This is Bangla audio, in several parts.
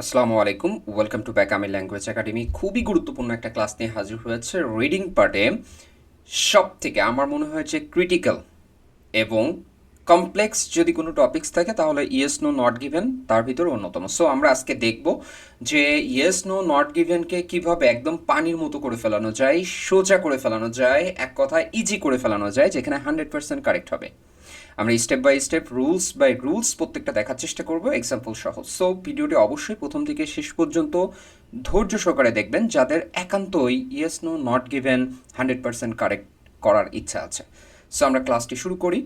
আসসালামু আলাইকুম ওয়েলকাম টু ব্যাক আমি ল্যাঙ্গুয়েজ একাডেমি খুবই গুরুত্বপূর্ণ একটা ক্লাস নিয়ে হাজির হয়েছে রিডিং পার্টে সব থেকে আমার মনে হয়েছে ক্রিটিক্যাল এবং কমপ্লেক্স যদি কোনো টপিকস থাকে, তাহলে ইয়েস নো নট গিভেন তার ভিতরে অন্যতম। সো আমরা আজকে দেখব যে ইয়েস নো নট গিভেনকে কীভাবে একদম পানির মতো করে ফেলানো যায়, সোজা করে ফেলানো যায়, এক কথায় ইজি করে ফেলানো যায়, যেখানে হান্ড্রেড পার্সেন্ট কারেক্ট হবে। আমরা step by step rules by rules প্রত্যেকটা দেখার চেষ্টা করব এক্সাম্পল সহ। সো ভিডিওটি অবশ্যই প্রথম থেকে শেষ পর্যন্ত ধৈর্য সহকারে দেখবেন যাদের একান্তই yes no not given hundred percent correct করার ইচ্ছা আছে। সো আমরা ক্লাসটি শুরু করি।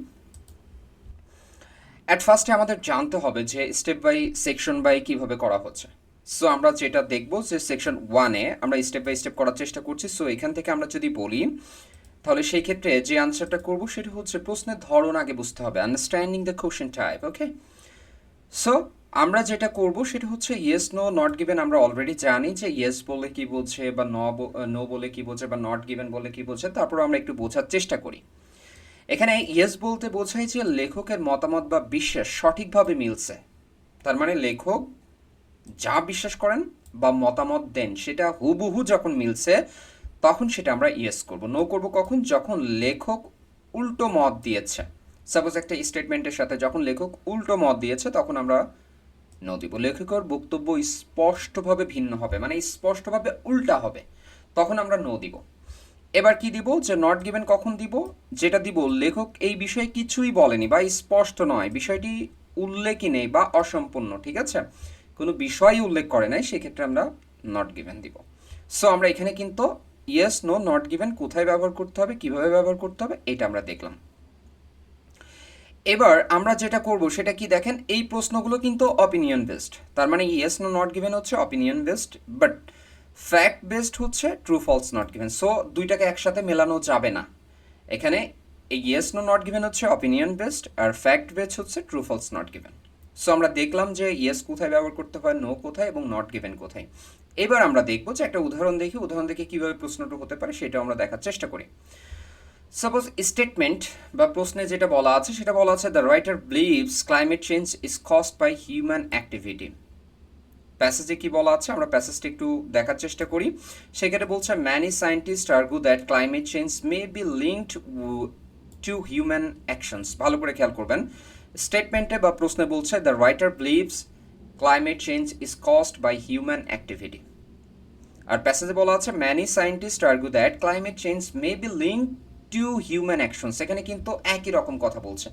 অ্যাট ফার্স্টে আমাদের জানতে হবে যে স্টেপ বাই সেকশন বাই কীভাবে করা হচ্ছে। সো আমরা যেটা দেখব যে সেকশন ওয়ানে আমরা স্টেপ বাই স্টেপ করার চেষ্টা করছি। সো এখান থেকে আমরা যদি বলি তাহলে সেই ক্ষেত্রে যে আনসারটা করব সেটা হচ্ছে প্রশ্নের ধরন আগে বুঝতে হবে understanding the question type okay so আমরা যেটা করব সেটা হচ্ছে ইয়েস নো নট গিভেন আমরা অলরেডি জানি যে ইয়েস বলে কি বোঝে বা নো বলে কি বোঝে বা নট গিভেন বলে কি বোঝে তারপর আমরা একটু বোঝার চেষ্টা করি। এখানে ইয়েস বলতে বোঝায় যে লেখকের মতামত বা বিশ্বাস সঠিকভাবে মিলছে। তার মানে লেখক যা বিশ্বাস করেন বা মতামত দেন, সেটা হুবহু যখন মিলছে তখন সেটা আমরা ইয়েস করব। নো করব কখন? যখন লেখক উল্টো মত দিয়েছে। সাপোজ একটা স্টেটমেন্টের সাথে যখন লেখক উল্টো মত দিয়েছে, তখন আমরা নো দিব। লেখকের বক্তব্য স্পষ্টভাবে ভিন্ন হবে মানে স্পষ্টভাবে উল্টা হবে। তখন আমরা নো দিব। এবার কি দিব? যে নট গিভেন কখন দিব? যেটা দিব, লেখক এই বিষয়ে কিছুই বলেনি বা স্পষ্ট নয়। বিষয়টি উল্লেখই নেই বা অসম্পূর্ণ, ঠিক আছে? কোনো বিষয়ই উল্লেখ করে নাই, সেক্ষেত্রে আমরা নট গিভেন দিব। সো আমরা এখানে কিন্তু ইয়েস নো নট গিভেন কোথায় ব্যবহার করতে হবে, কীভাবে ব্যবহার করতে হবে, এটা আমরা দেখলাম। এবার আমরা যেটা করব, সেটা কি দেখেন, এই প্রশ্নগুলো কিন্তু অপিনিয়ন বেসড তার মানে ইয়েস নো নট গিভেন হচ্ছে opinion based but fact based হচ্ছে true false not given so দুইটাকে একসাথে মেলানো যাবে না। এখানে এই ইয়েস নো নট গিভেন হচ্ছে অপিনিয়ন বেসড আর ফ্যাক্ট বেসড হচ্ছে true false not given so আমরা দেখলাম যে ইয়েস কোথায় ব্যবহার করতে হয় নো কোথায়, এবং নট গিভেন কোথায়। এবার আমরা দেখব যে একটা উদাহরণ দেখি, উদাহরণ দেখে কীভাবে প্রশ্নটা হতে পারে সেটা আমরা দেখার চেষ্টা করি। সাপোজ স্টেটমেন্ট বা প্রশ্নে যেটা বলা আছে, সেটা বলা আছে the writer believes climate change is caused by human activity প্যাসেজে কি বলা আছে? আমরা প্যাসেজটা একটু দেখার চেষ্টা করি। সেখানে বলছে many scientists argue that climate change may be linked to human actions ভালো করে খেয়াল করবেন। স্টেটমেন্টে বা প্রশ্নে বলছে the writer believes climate change is caused by human activity আর প্যাসেজে বলা আছে many scientists argue that climate change may be link to human action সেখানে কিন্তু একই রকম কথা বলছে।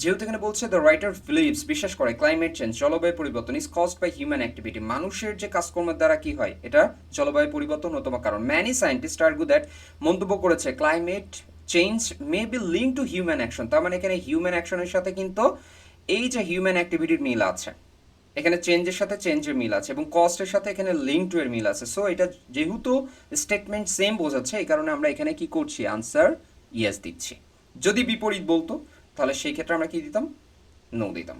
যেহেতু এখানে বলছে দ্য রাইটার ফিলিপস বিশ্বাস করে ক্লাইমেট চেঞ্জ জলবায়ু পরিবর্তন is caused by human activity মানুষের যে কাজকর্মের দ্বারা কি হয়, এটা জলবায়ু পরিবর্তন অন্যতম কারণ। ম্যানি সায়েন্টিস্ট আর্গু দ্যাট মন্তব্য করেছে climate change may be link to human action তার মানে এখানে হিউম্যান অ্যাকশনের সাথে কিন্তু এই যে হিউম্যান অ্যাক্টিভিটির মিল আছে। এখানে চেঞ্জের সাথে চেঞ্জের মিল আছে এবং কস্টের সাথে এখানে লিঙ্ক টু এর মিল আছে। সো এটা যেহেতু স্টেটমেন্ট সেম বোঝাচ্ছে, এই কারণে আমরা এখানে কি করছি? আনসার ইয়েস দিচ্ছি। যদি বিপরীত বলতো, তাহলে সেই ক্ষেত্রে আমরা কি দিতাম? নো দিতাম।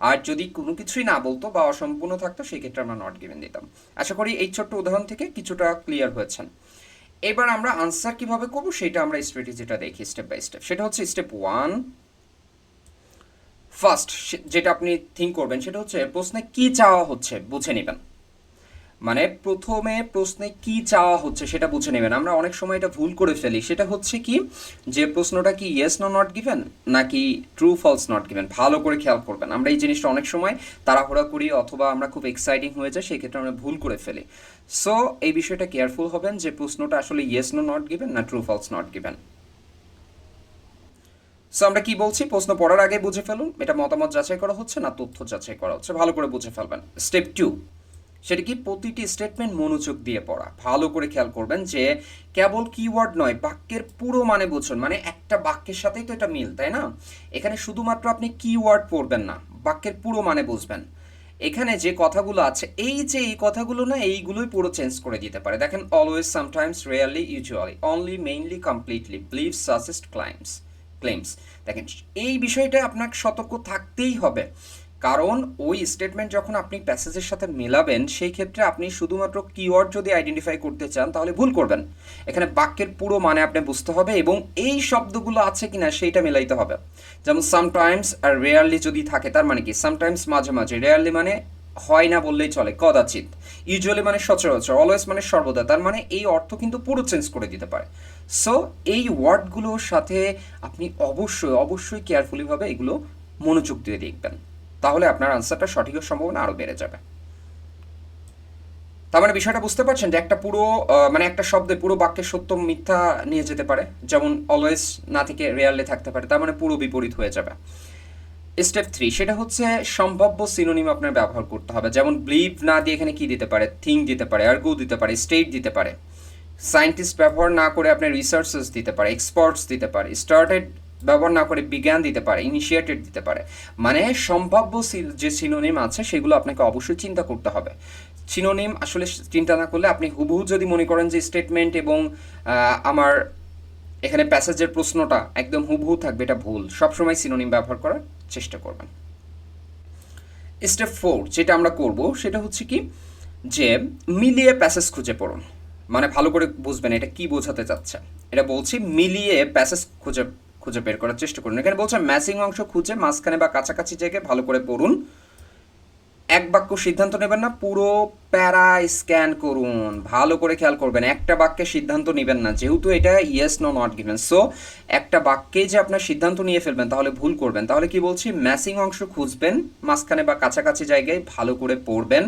আর যদি কোনো কিছুই না বলতো বা অসম্পূর্ণ থাকতো, সেই ক্ষেত্রে আমরা নট গিভেন দিতাম। আশা করি এই ছোট্ট উদাহরণ থেকে কিছুটা ক্লিয়ার হয়েছেন। এবার আমরা আনসার কীভাবে করব, সেটা আমরা স্ট্র্যাটেজিটা দেখি স্টেপ বাই স্টেপ সেটা হচ্ছে স্টেপ ওয়ান ফার্স্ট যেটা আপনি থিঙ্ক করবেন, সেটা হচ্ছে প্রশ্নে কি চাওয়া হচ্ছে, বুঝে নেবেন। মানে প্রথমে প্রশ্নে কি চাওয়া হচ্ছে, সেটা বুঝে নেবেন। আমরা অনেক সময় এটা ভুল করে ফেলি। সেটা হচ্ছে কি, যে প্রশ্নটা কি ইয়েস নো নট গিভেন নাকি ট্রু ফলস নট গিভেন ভালো করে খেয়াল করবেন। আমরা এই জিনিসটা অনেক সময় তাড়াহুড়া করি, অথবা আমরা খুব এক্সাইটিং হয়ে যায় সেই ক্ষেত্রে আমরা ভুল করে ফেলি। সো এই বিষয়টা কেয়ারফুল হবেন যে প্রশ্নটা আসলে ইয়েস নো নট গিভেন না true false not given so আমরা কি বলছি? প্রশ্ন পড়ার আগে বুঝে ফেলুন, এটা মতামত যাচাই করা হচ্ছে না তথ্য যাচাই করা হচ্ছে। ভালো করে বুঝে ফেলবেন। স্টেপ টু সেটা কি প্রতিটি স্টেটমেন্ট মনোযোগ দিয়ে পড়া। ভালো করে খেয়াল করবেন যে কেবল কিওয়ার্ড নয়, বাক্যের পুরো মানে বুঝুন। মানে একটা বাক্যের সাথেই তো এটা মিল, তাই না? এখানে শুধুমাত্র আপনি কিওয়ার্ড পড়বেন না, বাক্যের পুরো মানে বুঝবেন। এখানে যে কথাগুলো আছে, এই যে এই কথাগুলো না, এইগুলোই পুরো চেঞ্জ করে দিতে পারে। দেখেন always sometimes rarely usually only mainly completely believe suggest claims claims দেখেন, এই বিষয়টা আপনাকে সতর্ক থাকতেই হবে। কারণ ওই স্টেটমেন্ট যখন আপনি প্যাসেজের সাথে মেলাবেন, সেই ক্ষেত্রে আপনি শুধুমাত্র কিওয়ার্ড যদি আইডেন্টিফাই করতে চান, তাহলে ভুল করবেন। এখানে বাক্যের পুরো মানে আপনি বুঝতে হবে এবং এই শব্দগুলো আছে কিনা সেইটা মেলাইতে হবে। যেমন সামটাইমস আর রেয়ারলি যদি থাকে, তার মানে কি? সামটাইমস মাঝে মাঝে। রেয়ারলি মানে হয় না বললেই চলে, কদাচিৎ। ইউজুয়ালি মানে সচরাচর অলওয়েজ মানে সর্বদা, তার মানে এই অর্থ কিন্তু পুরো চেঞ্জ করে দিতে পারে। সো এই ওয়ার্ডগুলোর সাথে আপনি অবশ্যই অবশ্যই কেয়ারফুলিভাবে এগুলো মনোযোগ দিয়ে দেখবেন। তাহলে আপনার আনসারটা সঠিকের সম্ভাবনা আরও বেড়ে যাবে। তার মানে বিষয়টা বুঝতে পারছেন যে একটা পুরো মানে একটা শব্দে পুরো বাক্যের সত্য, মিথ্যা নিয়ে যেতে পারে। যেমন অলওয়েজ না থেকে রেয়ারলি থাকতে পারে, তার মানে পুরো বিপরীত হয়ে যাবে। স্টেপ থ্রি সেটা হচ্ছে সম্ভাব্য সিনোনিম আপনার ব্যবহার করতে হবে। যেমন ব্লিভ না দিয়ে এখানে কি দিতে পারে? থিং দিতে পারে আর্গু দিতে পারে স্টেট দিতে পারে। সায়েন্টিস্ট ব্যবহার না করে আপনার রিসার্চেস দিতে পারে এক্সপার্টস দিতে পারে স্টার্টেড ব্যবহার না করে বিজ্ঞান দিতে পারে ইনিশিয়েটেড দিতে পারে। মানে সম্ভাব্য যে সিনোনিম আছে, সেগুলো আপনাকে অবশ্যই চিন্তা করতে হবে। সিনোনিম আসলে চিন্তা না করলে আপনি হুবহু যদি মনে করেন যে স্টেটমেন্ট এবং আমার এখানে প্যাসেজের প্রশ্নটা একদম হুবহু থাকবে, এটা ভুল। সবসময় সিনোনিম ব্যবহার করার চেষ্টা করবেন। স্টেপ ফোর যেটা আমরা করব, সেটা হচ্ছে কি? যে মিলিয়ে প্যাসেজ খুঁজে পড়ুন। মানে ভালো করে বুঝবেন এটা কি বোঝাতে চাচ্ছে এটা বলছি মিলিয়ে প্যাসেজ খুঁজে খুঁজে বের করার চেষ্টা করুন। এখানে বলছে ম্যাচিং অংশ খুঁজে মাঝখানে বা কাছাকাছি জায়গায় ভালো করে পড়ুন। এক বাক্য সিদ্ধান্ত নেবেন না, পুরো প্যারা স্ক্যান করুন। ভালো করে খেয়াল করবেন, একটা বাক্যে সিদ্ধান্ত নেবেন না, যেহেতু এটা yes no not given so একটা বাক্যে যে আপনার সিদ্ধান্ত নিয়ে ফেলবেন, তাহলে ভুল করবেন। তাহলে কি বলছি ম্যাসিং অংশ খুঁজবেন, মাঝখানে বা কাছাকাছি জায়গায় ভালো করে পড়বেন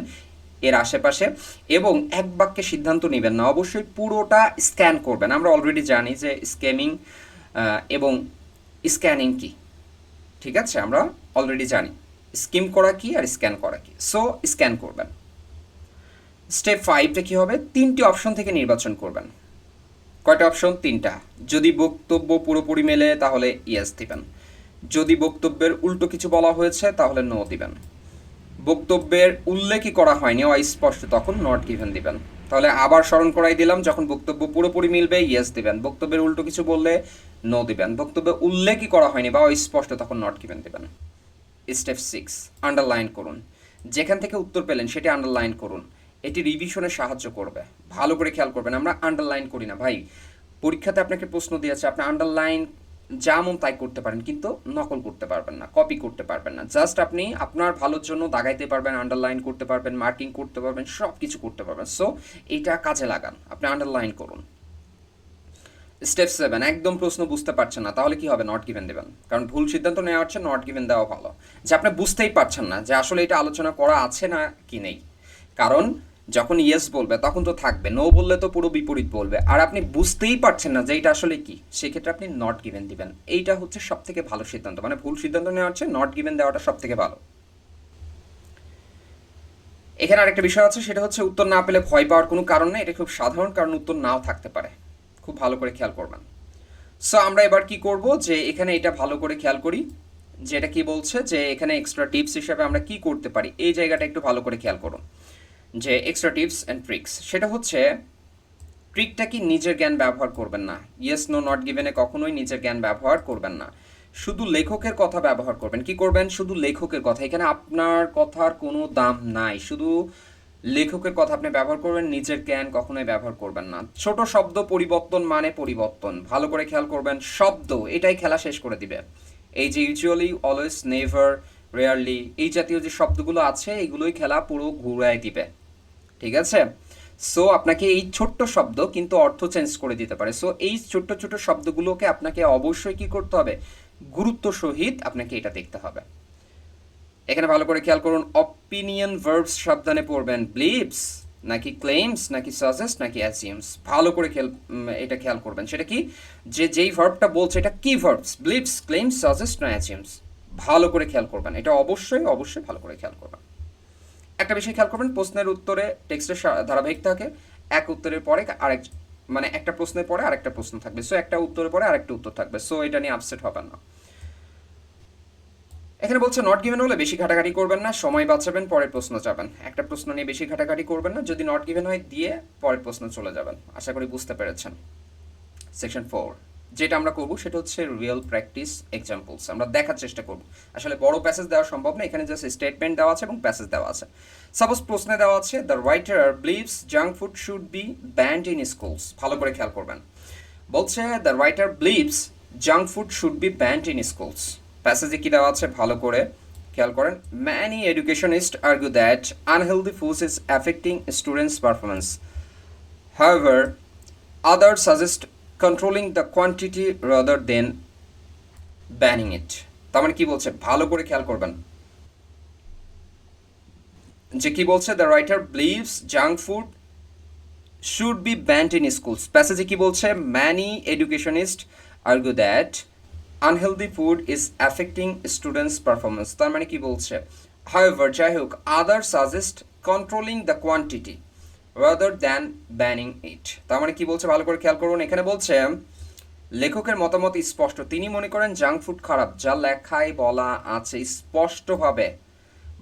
এর আশেপাশে, এবং এক বাক্যে সিদ্ধান্ত নেবেন না, অবশ্যই পুরোটা স্ক্যান করবেন। আমরা অলরেডি জানি যে স্ক্যামিং এবং স্ক্যানিং কি। ঠিক আছে, আমরা অলরেডি জানি। স্কিম করা কি আর স্ক্যান করা কি? সো স্ক্যান করবেন। স্টেপ ফাইভটা কি হবে? তিনটি অপশন থেকে নির্বাচন করবেন। কয়টা অপশন তিনটা। যদি বক্তব্য পুরোপুরি মেলে, তাহলে ইয়েস দিবেন। যদি বক্তব্যের উল্টো কিছু বলা হয়েছে, তাহলে নো দিবেন। বক্তব্যের উল্লেখই করা হয়নি, অস্পষ্ট, তখন নট গিভেন দিবেন। তাহলে আবার স্মরণ করাই দিলাম, যখন বক্তব্য পুরোপুরি মিলবে ইয়েস দিবেন। বক্তব্যের উল্টো কিছু বললে নো দিবেন। বক্তব্যে উল্লেখই করা হয়নি বা অস্পষ্ট, তখন নট গিভেন দিবেন। স্টেপ সিক্স আন্ডারলাইন করুন। যেখান থেকে উত্তর পেলেন, সেটি আন্ডারলাইন করুন। এটি রিভিশনে সাহায্য করবে। ভালো করে খেয়াল করবেন, আমরা আন্ডারলাইন করি না। ভাই, পরীক্ষাতে আপনাকে প্রশ্ন দিয়েছে, আপনি আন্ডারলাইন যেমন তাই করতে পারেন, কিন্তু নকল করতে পারবেন না কপি করতে পারবেন না। জাস্ট আপনি আপনার ভালোর জন্য দাগাইতে পারবেন আন্ডারলাইন করতে পারবেন মার্কিং করতে পারবেন সব কিছু করতে পারবেন। সো এইটা কাজে লাগান, আপনি আন্ডারলাইন করুন। স্টেপ সেভেন একদম প্রশ্ন বুঝতে পারছেন না, তাহলে কি হবে? নট গিভেন দেবেন। কারণ ভুল সিদ্ধান্ত নেওয়া হচ্ছে নট গিভেন দেওয়া ভালো। যে আপনি বুঝতেই পারছেন না যে আসলে এটা আলোচনা করা আছে না কি নেই। কারণ যখন ইয়েস বলবে, তখন তো থাকবে। নো বললে তো পুরো বিপরীত বলবে। আর আপনি বুঝতেই পারছেন না যে এটা আসলে কি, সেক্ষেত্রে আপনি নট গিভেন দিবেন। এইটা হচ্ছে সব থেকে ভালো সিদ্ধান্ত। মানে ভুল সিদ্ধান্ত নেওয়া হচ্ছে নট গিভেন দেওয়াটা সব থেকে ভালো। এখানে আরেকটা বিষয় আছে, সেটা হচ্ছে উত্তর না পেলে ভয় পাওয়ার কোনো কারণ নেই। এটা খুব সাধারণ, কারণ উত্তর নাও থাকতে পারে। খুব ভালো করে খেয়াল করবেন। সো আমরা এবার কি করব যে এখানে এটা ভালো করে খেয়াল করি, যে এটা কি বলছে যে এখানে এক্সট্রা টিপস হিসাবে আমরা কি করতে পারি, এই জায়গাটা একটু ভালো করে খেয়াল করুন। যে এক্সট্রা টিপস অ্যান্ড ট্রিক্স সেটা হচ্ছে ট্রিকটা কি নিজের জ্ঞান ব্যবহার করবেন না। ইয়েস নো নট গিভেনে কখনোই নিজের জ্ঞান ব্যবহার করবেন না। শুধু লেখকের কথা ব্যবহার করবেন। কি করবেন? শুধু লেখকের কথা। এখানে আপনার কথার কোনো দাম নাই। শুধু লেখকের কথা আপনি ব্যবহার করবেন, নিজের জ্ঞান কখনোই ব্যবহার করবেন না। ছোট শব্দ পরিবর্তন মানে পরিবর্তন। ভালো করে খেয়াল করবেন, শব্দ, এটাই খেলা শেষ করে দিবে। এই যে ইউজুয়ালি অলওয়েজ নেভার রেয়ারলি এই জাতীয় যে শব্দগুলো আছে, এগুলোই খেলা পুরো ঘুরায় দিবে। ঠিক আছে? সো আপনাকে এই ছোট্ট শব্দ কিন্তু অর্থ চেঞ্জ করে দিতে পারে। সো এই ছোট্ট ছোট্ট শব্দগুলোকে আপনাকে অবশ্যই কি করতে হবে? গুরুত্ব সহিত আপনাকে এটা দেখতে হবে। এখানে ভালো করে খেয়াল করুন অপিনিয়ন ভার্বস সাবধানে পড়বেন ব্লিভস নাকি ক্লেমস নাকি সাজেস্ট নাকি অ্যাসিউমস ভালো করে খেয়াল এটা খেয়াল করবেন, সেটা কি? যে যেই ভার্বটা বলছে, এটা কি ভার্বস ব্লিভস ক্লেমস সাজেস্ট না অ্যাসিউমস ভালো করে খেয়াল করবেন, এটা অবশ্যই অবশ্যই ভালো করে খেয়াল করবেন। একটা বিষয় খেয়াল করবেন, প্রশ্নের উত্তরে টেক্সটের ধারাবাহিক থাকে, এক উত্তরের পরে আরেক মানে একটা প্রশ্নের পরে আরেকটা প্রশ্ন থাকবে সো একটা উত্তরের পরে আরেকটা উত্তর থাকবে সো এটা নিয়ে আপসেট হবেন না। এখানে বলছে নট গিভেন হলে বেশি ঘাটাঘাটি করবেন না, সময় বাঁচাবেন, পরের প্রশ্ন যাবেন। একটা প্রশ্ন নিয়ে বেশি ঘাটাঘাটি করবেন না, যদি নট গিভেন হয় দিয়ে পরের প্রশ্ন চলে যাবেন। আশা করি বুঝতে পেরেছেন। সেকশন ফোর যেটা আমরা করব সেটা হচ্ছে রিয়েল প্র্যাকটিস এক্সাম্পলস আমরা দেখার চেষ্টা করব। আসলে বড় প্যাসেজ দেওয়া সম্ভব না, এখানে জাস্ট স্টেটমেন্ট দেওয়া আছে এবং প্যাসেজ দেওয়া আছে। সাপোজ প্রশ্নে দেওয়া আছে the writer believes junk food should be banned in schools ভালো করে খেয়াল করবেন। বলছে the writer believes junk food should be banned in schools প্যাসেজে কি দেওয়া আছে? ভালো করে খেয়াল করেন। Many educationist argue that unhealthy foods is affecting students performance however others suggest controlling the quantity rather than banning it. তার মানে কি বলছে? ভালো করে খেয়াল করবেন। যে কি বলছে? The writer believes junk food should be banned in schools প্যাসেজে কি বলছে? Many educationist argue that unhealthy food is affecting students performance তার মানে কি বলছে? হাউএভার যাই হোক other suggest controlling the quantity rather than banning it তার মানে কি বলছে? ভালো করে খেয়াল করুন। এখানে বলছে, লেখকের মতামত স্পষ্ট। তিনি মনে করেন জাঙ্ক ফুড খারাপ, যা লেখায় বলা আছে স্পষ্টভাবে।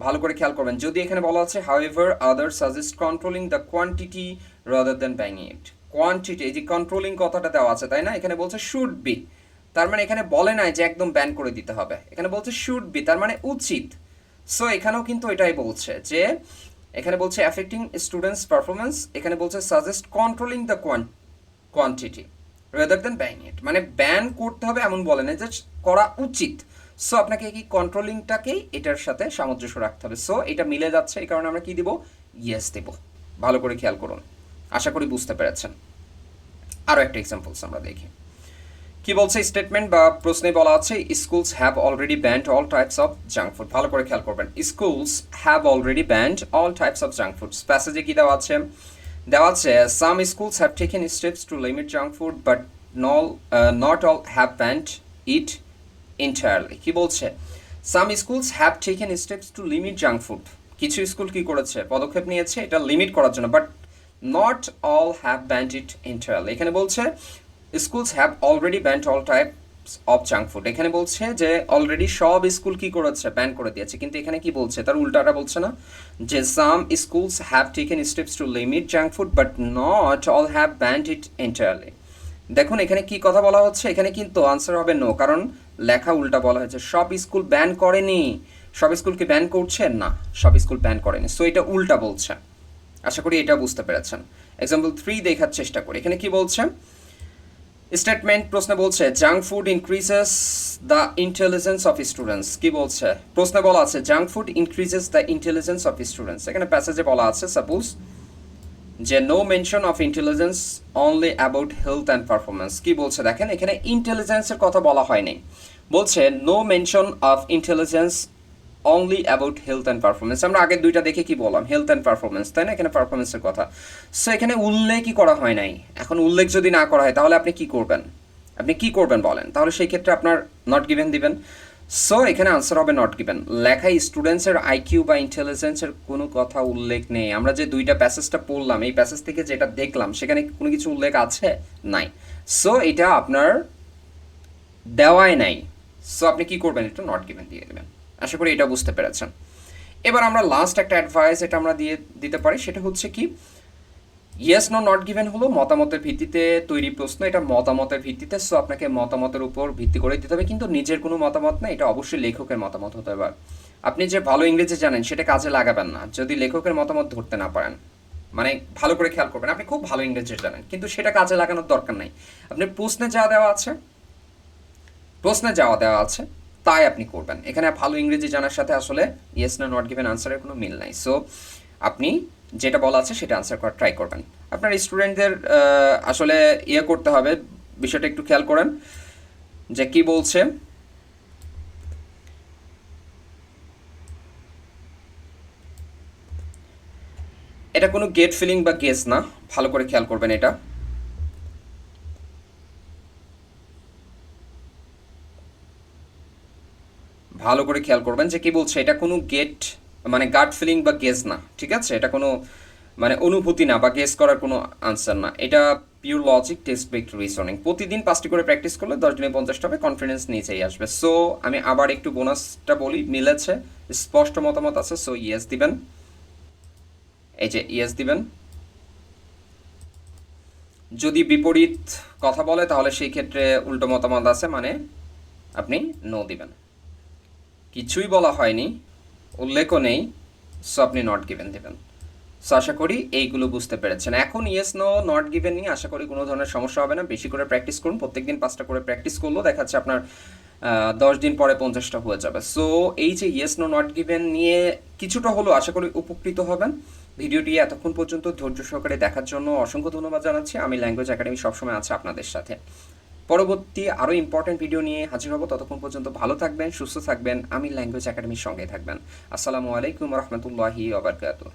ভালো করে খেয়াল করবেন। যদি এখানে বলা আছে however other suggest controlling the quantity rather than bang it quantity এই যে কন্ট্রোলিং কথাটা দেওয়া আছে, তাই না? এখানে বলছে শুড বি তার মানে এখানে বলে নাই যে একদম ব্যান করে দিতে হবে। এখানে বলছে শুড বি তার মানে উচিত। সো এখানেও কিন্তু এটাই বলছে যে, এখানে বলছে অ্যাফেক্টিং স্টুডেন্টস পারফরমেন্স এখানে বলছে suggest controlling the quantity rather than ban it মানে ব্যান করতে হবে এমন বলে না যে করা উচিত। সো আপনাকে কি কন্ট্রোলিংটাকেই এটার সাথে সামঞ্জস্য রাখতে হবে। সো এটা মিলে যাচ্ছে, এই কারণে আমরা কি দিব? ইয়েস দেব। ভালো করে খেয়াল করুন। আশা করি বুঝতে পেরেছেন। আরও একটা এক্সাম্পলস আমরা দেখি। কি বলছে স্টেটমেন্ট বা প্রশ্নে বলা আছে schools have already banned all types of junk food ভালো করে খেয়াল করবেন schools have already banned all types of junk foods প্যাসেজে কি দেওয়া আছে? দেওয়া আছে some schools have taken steps to limit junk food but নল not all have banned it entirely কি বলছে? সাম schools have taken steps to limit junk food কিছু স্কুল কি করেছে? পদক্ষেপ নিয়েছে এটা লিমিট করার জন্য but not all have banned it entirely এখানে বলছে schools have already banned all types of junk food এখানে বলছে যে অলরেডি সব স্কুল কি করেছে? ব্যান করে দিয়েছে। কিন্তু এখানে কি বলছে? তার উল্টাটা বলছে না? যে some schools have taken steps to limit junk food but not all have banned it entirely দেখুন, এখানে কি কথা বলা হচ্ছে? এখানে কিন্তু আনসার হবে নো কারণ লেখা উল্টা বলা হয়েছে। সব স্কুল ব্যান করেনি। সব স্কুলকে ব্যান করছে? না, সব স্কুল ব্যান করেনি। সো এটা উল্টা বলছে। আশা করি এটা বুঝতে পেরেছেন। এক্সাম্পল থ্রি দেখার চেষ্টা করি। এখানে কি বলছে? স্টেটমেন্ট প্রশ্নে বলছে junk food increases the intelligence of students কি বলছে? প্রশ্নে বলা আছে junk food increases the intelligence of students এখানে প্যাসেজে বলা আছে সাপোজ যে no mention of intelligence only about health and performance কি বলছে? দেখেন, এখানে ইন্টেলিজেন্সের কথা বলা হয়নি। বলছে no mention of intelligence only about health and performance আমরা আগের দুইটা দেখে কি বললাম? হেলথ অ্যান্ড পারফরমেন্স তাই না? এখানে পারফরমেন্সের কথা। সো এখানে উল্লেখই করা হয় নাই। এখন উল্লেখ যদি না করা হয়, তাহলে আপনি কি করবেন? আপনি কি করবেন বলেন? তাহলে সেই ক্ষেত্রে আপনার নট গিভেন দিবেন। সো এখানে আনসার হবে নট গিভেন লেখায় স্টুডেন্টসের আইকিউ বা ইন্টেলিজেন্সের কোনো কথা উল্লেখ নেই। আমরা যে দুইটা প্যাসেজটা পড়লাম, এই প্যাসেজ থেকে যেটা দেখলাম, সেখানে কোনো কিছু উল্লেখ আছে? নাই। সো এটা আপনার দেওয়ায় নাই। সো আপনি কি করবেন? এটা নট গিভেন দিয়ে দেবেন। আশা করি এটা বুঝতে পেরেছেন। এবার আমরা লাস্ট একটা অ্যাডভাইস এটা আমরা দিয়ে দিতে পারি, সেটা হচ্ছে কি ইয়েস নো নট গিভেন হলো, মতামতের ভিত্তিতে তৈরি প্রশ্ন, এটা মতামতের ভিত্তিতে সো আপনাকে মতামতের উপর ভিত্তি করে দিতে হবে, কিন্তু নিজের কোনো মতামত না, এটা অবশ্যই লেখকের মতামত হতে হবে। আপনি যে ভালো ইংরেজি জানেন, সেটা কাজে লাগাবেন না, যদি লেখকের মতামত ধরতে না পারেন মানে ভালো করে খেয়াল করবেন, আপনি খুব ভালো ইংরেজি জানেন, কিন্তু সেটা কাজে লাগানোর দরকার নাই। আপনি প্রশ্নে যা দেওয়া আছে, প্রশ্নে যাওয়া দেওয়া আছে তাই আপনি করবেন। এখানে ভালো ইংরেজি জানার সাথে আসলে ইয়েস না নট গিভেন আনসারের কোনো মিল নাই। সো আপনি যেটা বলা আছে সেটা আনসার করার ট্রাই করবেন। আপনার স্টুডেন্টদের আসলে ইয়ে করতে হবে, বিষয়টা একটু খেয়াল করেন, যে কি বলছে। এটা কোনো গেট ফিলিং বা গেস না, ভালো করে খেয়াল করবেন এটা। ভালো করে খেয়াল করবেন যে কি বলছে, এটা কোনো গেট মানে গার্ড ফিলিং বা গেস না, ঠিক আছে? এটা কোনো মানে অনুভূতি না বা গেস করার কোনো আনসার না। এটা pure logic test best reasoning প্রতিদিন পাঁচটি করে প্র্যাকটিস করলে দশ দিনে পঞ্চাশটা হবে কনফিডেন্স নিচেই আসবে। সো আমি আবার একটু বোনাসটা বলি, মিলেছে, স্পষ্ট মতামত আছে সো ইয়েস দিবেন। এই যে ইয়েস দিবেন। যদি বিপরীত কথা বলে, তাহলে সেই ক্ষেত্রে উল্টো মতামত আছে মানে আপনি নো দিবেন। কিছুই বলা হয়নি, উল্লেখও নেই সো আপনি নট গিভেন দেবেন। সো আশা করি এইগুলো বুঝতে পেরেছেন। এখন ইয়েস নো নট গিভেন নিয়ে আশা করি কোনো ধরনের সমস্যা হবে না। বেশি করে প্র্যাকটিস করুন, প্রত্যেকদিন পাঁচটা করে প্র্যাকটিস করলেও দেখা যাচ্ছে আপনার দশ দিন পরে পঞ্চাশটা হয়ে যাবে। সো এই যে ইয়েস নো নট গিভেন নিয়ে কিছুটা হলেও আশা করি উপকৃত হবেন। ভিডিওটি এতক্ষণ পর্যন্ত ধৈর্য সহকারে দেখার জন্য অসংখ্য ধন্যবাদ জানাচ্ছি। আমি ল্যাঙ্গুয়েজ একাডেমি সবসময় আছে আপনাদের সাথে। পরবর্তী আরও ইম্পর্টেন্ট ভিডিও নিয়ে হাজির হব। ততক্ষণ পর্যন্ত ভালো থাকবেন, সুস্থ থাকবেন। আমি ল্যাঙ্গুয়েজ একাডেমির সঙ্গে থাকবেন। আসসালামু আলাইকুম রহমতুল্লাহি ওবরকাতুহ